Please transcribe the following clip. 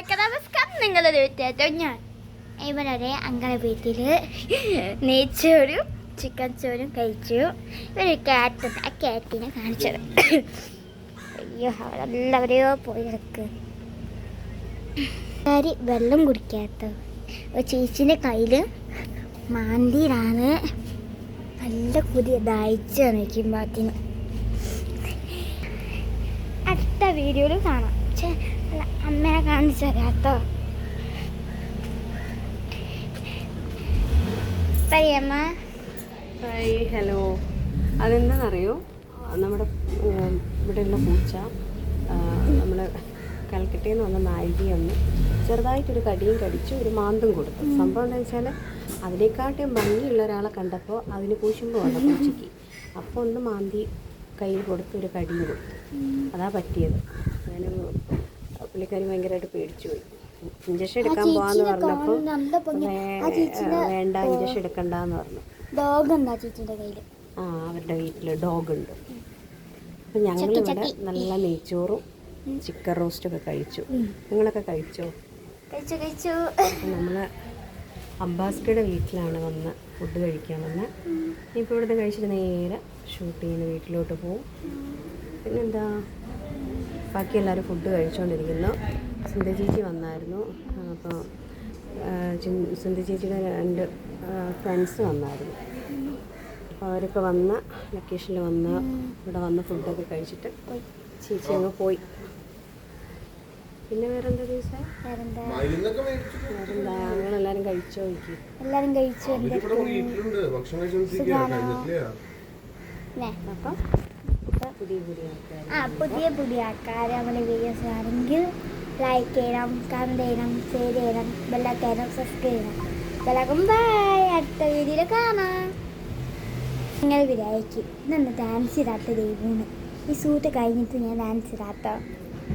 എല്ലാവർക്കും നമസ്കാരം നിങ്ങളുടെ വ്യത്യാസം ഞാൻ. ഇവരുടെ അങ്ങളെ വീട്ടിൽ നെയ്ച്ചോറും ചിക്കൻ ചോറും കഴിച്ചു. ഇവർ കാറ്റ് ആ കാറ്റിനെ കാണിച്ചത് അയ്യോ അവരെല്ലാവരെയോ പോയി കിടക്ക് ആര് വെള്ളം കുടിക്കാത്ത? ഒരു ചേച്ചീന്റെ കയ്യിൽ മാന്തിയിലാണ്. നല്ല പുതിയ ദാഹിച്ച് നിൽക്കുമ്പോഴത്തേനും അടുത്ത വീഡിയോയിൽ കാണാം. കാണിച്ചു പറയമ്മ. Hi hello. അതെന്താണെന്നറിയോ നമ്മുടെ ഇവിടെയുള്ള പൂച്ച നമ്മുടെ കൽക്കട്ടയിൽ നിന്ന് വന്ന നായികയെ ഒന്ന് ചെറുതായിട്ടൊരു കടിയും കടിച്ചു ഒരു മാന്തും കൊടുത്തു. സംഭവം എന്താ വെച്ചാൽ അതിനെക്കാട്ടും ഭംഗിയുള്ള ഒരാളെ കണ്ടപ്പോൾ അതിന് കൂശുമ്പോൾ വന്ന പൂച്ചയ്ക്ക്. അപ്പോൾ ഒന്ന് മാന്തി കയ്യിൽ കൊടുത്ത് ഒരു കടിയും കൊടുത്തു. അതാ പറ്റിയത്. ഞാൻ പുള്ളിക്കാരി ഭയങ്കരമായിട്ട് പേടിച്ചു പോയി. ഇഞ്ചക്ഷൻ എടുക്കാൻ പോവാന്ന് പറഞ്ഞപ്പോൾ വേണ്ട ഇഞ്ചക്ഷൻ എടുക്കണ്ടെന്ന് പറഞ്ഞു. ഡോഗ് ഉണ്ട് ആ ചേച്ചിന്റെ കയ്യിൽ ആ അവരുടെ വീട്ടിൽ ഡോഗ് ഉണ്ട്. അപ്പം ഞങ്ങളിവിടെ നല്ല നെയ്ച്ചോറും ചിക്കൻ റോസ്റ്റൊക്കെ കഴിച്ചു. നിങ്ങളൊക്കെ കഴിച്ചോ? കഴിച്ചു കഴിച്ചു. നമ്മൾ അബ്ബാസ്കയുടെ വീട്ടിലാണ് വന്ന് ഫുഡ് കഴിക്കാൻ വന്ന്. ഇപ്പോൾ ഇവിടുന്ന് കഴിച്ചിട്ട് നേരെ ഷൂട്ട് ചെയ്യുന്ന വീട്ടിലോട്ട് പോവും. പിന്നെന്താ? ബാക്കി എല്ലാവരും ഫുഡ് കഴിച്ചുകൊണ്ടിരിക്കുന്നു സുന്ദ ചേച്ചി വന്നായിരുന്നു. അപ്പോൾ സുന്ദ ചേച്ചിയുടെ രണ്ട് ഫ്രണ്ട്സ് വന്നായിരുന്നു. അപ്പോൾ അവരൊക്കെ വന്ന ലൊക്കേഷനിൽ വന്ന് ഇവിടെ വന്ന് ഫുഡൊക്കെ കഴിച്ചിട്ട് ചേച്ചി അങ്ങ് പോയി. പിന്നെ വേറെന്താ ദിവസം വേറെന്താ? വേറെന്താ? ഞങ്ങളെല്ലാവരും കഴിച്ചോ ചോദിക്കും എല്ലാരും കഴിച്ചു? എന്റെ നെ. അപ്പം? പുതിയ പുതിയ ആൾക്കാർ നമ്മുടെ വീഡിയോസ് ആണെങ്കിൽ ലൈക്ക് ചെയ്യണം കമന്റ് ചെയ്യണം ഷെയർ ചെയ്യണം ബെല്ലൊക്കെ ചെയ്യണം സബ്സ്ക്രൈബ് ചെയ്യണം. ബെല്ലക്കും ബൈ അടുത്ത വീഡിയോയിൽ കാണാം. നിങ്ങൾ വിചാരിക്കും ഇന്ന് ഡാൻസ് ചെയ്താത്ത ദൈവമാണ്. ഈ സൂട്ട് കഴിഞ്ഞിട്ട് ഞാൻ ഡാൻസ് ചെയ്താട്ടോ